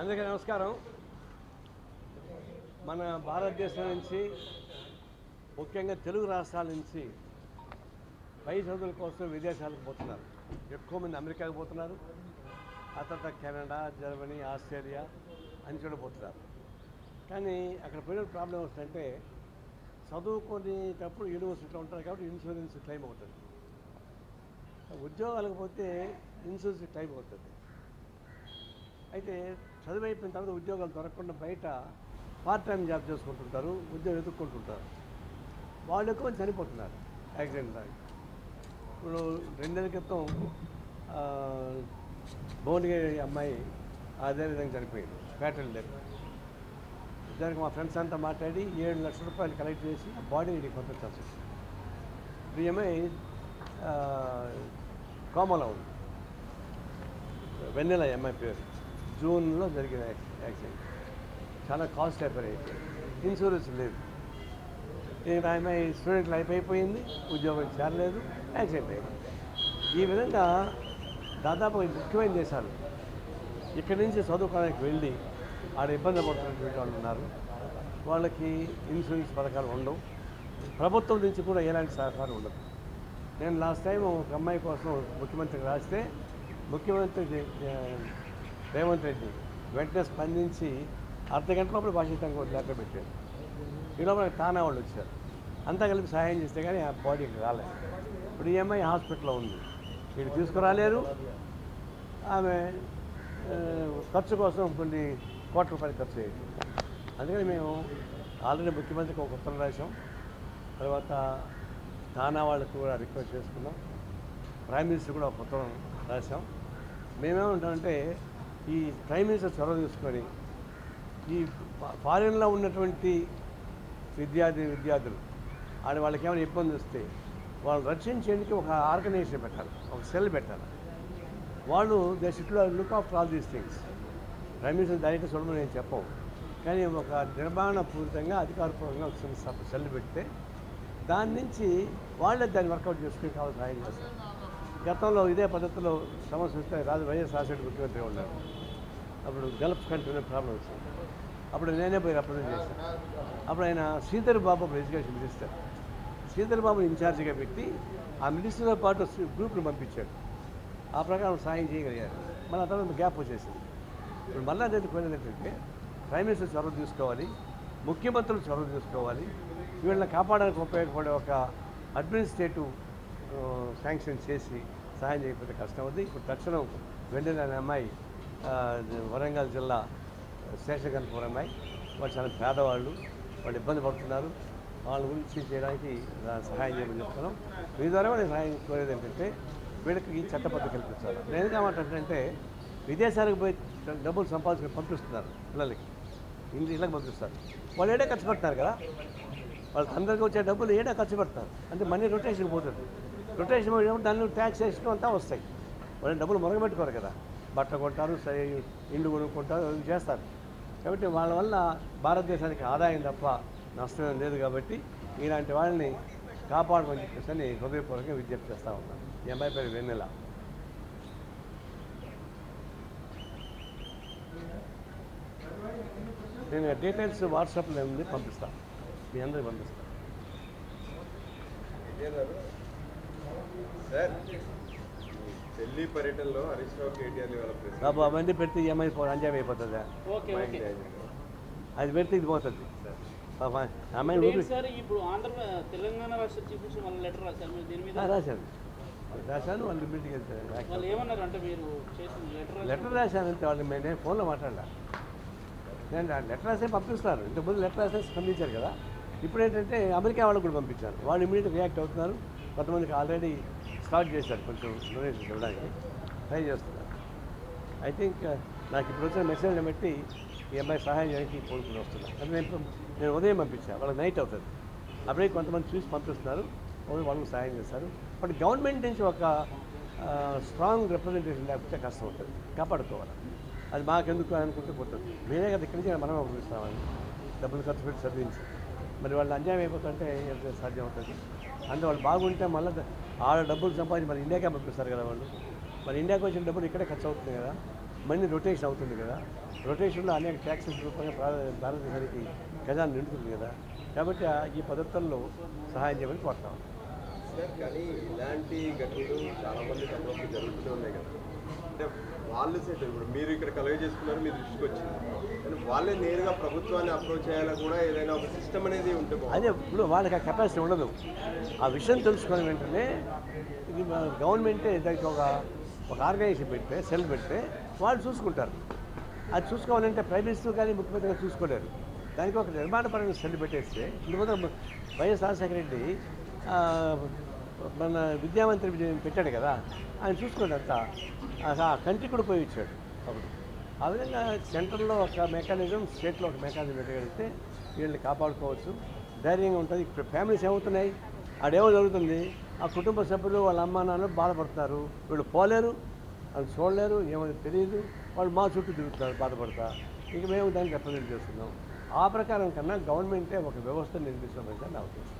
అందరికీ నమస్కారం. మన భారతదేశం నుంచి ముఖ్యంగా తెలుగు రాష్ట్రాల నుంచి పై చదువుల కోసం విదేశాలకు పోతున్నారు. ఎక్కువ మంది అమెరికాకు పోతున్నారు. ఆ తర్వాత కెనడా జర్మనీ ఆస్ట్రేలియా అని కూడా పోతున్నారు. కానీ అక్కడ పోయిన ప్రాబ్లం ఏంటంటే చదువుకునేటప్పుడు యూనివర్సిటీలో ఉంటారు కాబట్టి ఇన్సూరెన్స్ క్లెయిమ్ అవుతుంది. ఉద్యోగాలకు పోతే ఇన్సూరెన్స్ క్లెయిమ్ అవుతుంది. అయితే చదువు అయిపోయిన తర్వాత ఉద్యోగాలు దొరకకుండా బయట పార్ట్ టైం జాబ్ చేసుకుంటుంటారు ఉద్యోగం ఎదుర్కొంటుంటారు. వాళ్ళు ఎక్కువ మంది చనిపోతున్నారు యాక్సిడెంట్ దాకా. ఇప్పుడు రెండేళ్ళ క్రితం భువనగిరి అమ్మాయి అదే విధంగా చనిపోయింది పేటలు డెత్ దానికి మా ఫ్రెండ్స్ అంతా మాట్లాడి ఏడు లక్షల రూపాయలు కలెక్ట్ చేసి బాడీ ఇడికి పంపించాల్సి వచ్చింది. ఇప్పుడు అమ్మాయి కోమలో ఉంది. వెన్నెల ఈ అమ్మాయి పేరు. జూన్లో జరిగిన యాక్సి- యాక్సిడెంట్. చాలా కాస్ట్ అయిపోయింది ఇన్సూరెన్స్ లేదు. నేను ఆమె స్టూడెంట్ లైఫ్ అయిపోయింది ఉద్యోగం చేరలేదు యాక్సిడెంట్ అయింది. ఈ విధంగా దాదాపు ముఖ్యమైన దేశాలు. ఇక్కడి నుంచి చదువుకోవడానికి వెళ్ళి ఆడ ఇబ్బంది పడుతున్నటువంటి వాళ్ళు ఉన్నారు. వాళ్ళకి ఇన్సూరెన్స్ పథకాలు ఉండవు. ప్రభుత్వం నుంచి కూడా ఎలాంటి సహకారం ఉండదు. నేను లాస్ట్ టైం ఒక అమ్మాయి కోసం ముఖ్యమంత్రికి రాస్తే ముఖ్యమంత్రి రేవంత్ రెడ్డి వెంటనే స్పందించి అర్ధ గంట లోపల వాషింగ్టన్ లెటర్ పెట్టాడు. ఈ లోపల తానా వాళ్ళు వచ్చారు. అంతా కలిపి సహాయం చేస్తే కానీ ఆ బాడీకి రాలేదు. ఇప్పుడు ఈ అమ్మాయి హాస్పిటల్లో ఉంది. వీళ్ళు తీసుకురాలేరు. ఆమె ఖర్చు కోసం కొన్ని కోట్ల రూపాయలు ఖర్చు అయ్యింది. అందుకని మేము ఆల్రెడీ ముఖ్యమంత్రికి ఒక ఉత్తరం రాసాం తర్వాత తానా వాళ్ళకు కూడా రిక్వెస్ట్ చేసుకున్నాం. ప్రైమ్ మినిస్టర్ కూడా ఒక ఉత్తరం రాసాం మేమేమంటామంటే ఈ ప్రైమ్ మినిస్టర్ చొరవ తీసుకొని ఈ ఫారిన్లో ఉన్నటువంటి విద్యార్థి విద్యార్థులు ఆడ వాళ్ళకి ఏమైనా ఇబ్బంది వస్తే వాళ్ళు రక్షించేందుకు ఒక ఆర్గనైజేషన్ పెట్టాలి ఒక సెల్ పెట్టాలి. వాళ్ళు they should look after all these things. Prime minister direct చూడమని నేను చెప్పవు కానీ ఒక నిర్మాణపూరితంగా అధికారపూర్వకంగా ఒక సెల్ పెడితే దాని నుంచి వాళ్ళే దాన్ని వర్కౌట్ చేసుకుని కావాలి సహాయం చేస్తారు. గతంలో ఇదే పద్ధతిలో సమస్య వస్తే రాజు వైఎస్ రాజశేఖర్ ముఖ్యమంత్రి ఉన్నారు. అప్పుడు గల్ఫ్ కంట్రీలో ప్రాబ్లం వచ్చింది. అప్పుడు నేనే పోయి రిప్రజెంట్ చేశాను అప్పుడు ఆయన శ్రీధర్ బాబు అప్పుడు ఎడ్యుకేషన్ మినిస్టర్ శ్రీధర్ బాబు ఇన్ఛార్జిగా పెట్టి ఆ మినిస్టర్తో పాటు గ్రూప్ను పంపించాడు. ఆ ప్రకారం సాయం చేయగలిగారు. మళ్ళీ తర్వాత గ్యాప్ వచ్చేసింది. ఇప్పుడు మళ్ళా నేను పోయినది ఏంటంటే ప్రైమ్ మినిస్టర్ చొరవ తీసుకోవాలి ముఖ్యమంత్రులు చొరవ తీసుకోవాలి వీళ్ళని కాపాడడానికి ఉపయోగపడే ఒక అడ్మినిస్ట్రేటివ్ శాంక్షన్ చేసి సహాయం చేయకపోతే కష్టం అవుతుంది ఇప్పుడు తక్షణం వెంటనే అనే అమ్మాయి వరంగల్ జిల్లా శేషగన్పూర్ అమ్మాయి. వాళ్ళు చాలా పేదవాళ్ళు వాళ్ళు ఇబ్బంది పడుతున్నారు. వాళ్ళ గురించి చేయడానికి సహాయం చేయమని చెప్తున్నాం. మీ ద్వారా నేను సహాయం కోరేది ఏంటంటే వీళ్ళకి ఈ చట్టబద్ధ కల్పించాలి. నేను ఏమంటానంటే విదేశాలకు పోయి డబ్బులు సంపాదించుకుని పంపిస్తున్నారు పిల్లలకి. ఇంటి ఇళ్ళకి పంపిస్తారు. వాళ్ళు ఏడే ఖర్చు పెడతారు కదా? వాళ్ళ అందరికీ వచ్చే డబ్బులు ఏడా ఖర్చు పెడతారు? అంటే మనీ రొటేషన్ పోతుంది. రొటేషన్ పోయినప్పుడు దాన్ని ట్యాక్స్ వేసుకోవడం అంతా వస్తాయి. వాళ్ళు డబ్బులు మొరగబెట్టుకోరు కదా. బట్ట కొంటారు సరే ఇండ్లు కొనుక్కుంటారు అవి చేస్తారు. కాబట్టి వాళ్ళ వల్ల భారతదేశానికి ఆదాయం తప్ప నష్టం లేదు కాబట్టి ఇలాంటి వాళ్ళని కాపాడమని చెప్పేసి అని హృదయపూర్వకంగా విజ్ఞప్తి చేస్తూ ఉన్నాను ఈ అమ్మాయి పేరు వెన్నెల. నేను డీటెయిల్స్ వాట్సాప్లో ఉంది పంపిస్తాను మీ అందరికి పంపిస్తాను సార్ ఢిల్లీ పర్యటనలో హరీష్ రావు కేటీఆర్ బాబు అవన్నీ పెడితే ఈ అమ్మాయి పో- అంజామ్ అయిపోతుందా. Okay okay. అది పెడితే ఇది పోతుంది. సార్. పాప ఆ అమ్మాయి ఇప్పుడు ఊపి ఏంటి సార్ ఇప్పుడు ఆంధ్ర తెలంగాణ రాష్ట్ర చీఫ్ మినిస్టర్ వాళ్ళ లెటర్ రాశారు మీరు దీని మీద? ఆ, రాశాను. రాశాను వాళ్ళు మీటింగ్ వెళ్తాను వాళ్ళు ఏమన్నారు అంటే మీరు చేసిన లెటర్ లెటర్ రాశానంటే వాళ్ళు మే- నేను ఫోన్లో మాట్లాడా నేను ఆ లెటర్ రాసే పంపిస్తారు ఇంతకుముందు లెటర్ రాసే స్పందించారు కదా. ఇప్పుడు ఏంటంటే అమెరికా వాళ్ళకు కూడా పంపించాను వాళ్ళు ఇమీడియట్ రియాక్ట్ అవుతున్నారు. కొంతమందికి ఆల్రెడీ స్టార్ట్ చేశారు. కొంచెం డొనేషన్ ఇవ్వడానికి ట్రై చేస్తున్నారు. ఐ థింక్ uh, నాకు ఇప్పుడు వచ్చిన మెసేజ్ని బట్టి ఈ అమ్మాయి సహాయం చేయడానికి కోరుకుని వస్తున్నాను. అది నేను నేను ఉదయం పంపించాను వాళ్ళకి నైట్ అవుతుంది. అప్పుడే కొంతమంది చూసి పంపిస్తున్నారు. వాళ్ళకి సహాయం చేస్తారు బట్ గవర్నమెంట్ నుంచి ఒక స్ట్రాంగ్ రిప్రజెంటేషన్ లేకపోతే కష్టం ఉంటుంది. కాపాడుకోవాలి. అది మాకెందుకు అనుకుంటే పోతుంది. మీరే కదా ఇక్కడి నుంచి మనమే పంపిస్తామని డబ్బులు ఖర్చు పెట్టి చదివించి. మరి వాళ్ళు అన్యాయం అయిపోతుంటే సాధ్యం అవుతుంది? అంటే వాళ్ళు బాగుంటే మళ్ళీ ఆడ డబ్బులు సంపాదించి మరి ఇండియాకే పంపిస్తారు కదా వాళ్ళు? మరి ఇండియాకి వచ్చిన డబ్బులు ఇక్కడే ఖర్చు అవుతుంది కదా? మనీ రొటేషన్ అవుతుంది కదా? రొటేషన్లో అనేక ట్యాక్సెస్ రూపంగా భారతదేశానికి ఖజానా నిండుతుంది కదా? కాబట్టి ఈ పద్ధతుల్లో సహాయం చేయమని కోరుతాం. కానీ ఇలాంటి ఘటనలు చాలా మంది జరుగుతూనే ఉన్నాయి కదా. అంటే వాళ్ళు సెట్ ఇప్పుడు మీరు ఇక్కడ కలగ చేసుకున్నారు మీ దృష్టికి వచ్చింది. కానీ వాళ్ళే నేరుగా ప్రభుత్వాన్ని అప్రోచ్ చేయాలని కూడా ఏదైనా ఒక సిస్టమ్ అనేది ఉంటుంది అదే ఇప్పుడు వాళ్ళకి ఆ కెపాసిటీ ఉండదు. ఆ విషయం తెలుసుకున్న వెంటనే ఇది గవర్నమెంటే దానికి ఒక ఒక ఆర్గనైజేషన్ పెడితే సెల్ పెడితే వాళ్ళు చూసుకుంటారు. అది చూసుకోవాలంటే ప్రైమ్ మినిస్టర్ కానీ ముఖ్యమంత్రి కానీ చూసుకోలేరు. దానికి ఒక నిర్మాణపరమైన సెల్ పెట్టేస్తే ఇందుకు వైఎస్ రాజశేఖర రెడ్డి మన విద్యామంత్రి పెట్టాడు కదా ఆయన చూసుకోండి అంతా. ఆ కూడా పోయి ఇచ్చాడు అప్పుడు. ఆ విధంగా సెంట్రల్లో ఒక మెకానిజం స్టేట్లో ఒక మెకానిజం పెట్టగలిగితే వీళ్ళని కాపాడుకోవచ్చు. ధైర్యంగా ఉంటుంది. ఇప్పుడు ఫ్యామిలీస్ ఏమవుతున్నాయి? ఆడేమో జరుగుతుంది. ఆ కుటుంబ సభ్యులు వాళ్ళ అమ్మ నాన్న బాధపడతారు వీళ్ళు పోలేరు వాళ్ళు చూడలేరు ఏమో తెలియదు. వాళ్ళు మా చుట్టూ తిరుగుతారు బాధపడతా. ఇక మేము దానికి రిప్రజెంట్ చేస్తున్నాం ఆ ప్రకారం కన్నా గవర్నమెంటే ఒక వ్యవస్థ నిర్మిస్తామని నా ఉద్దేశం.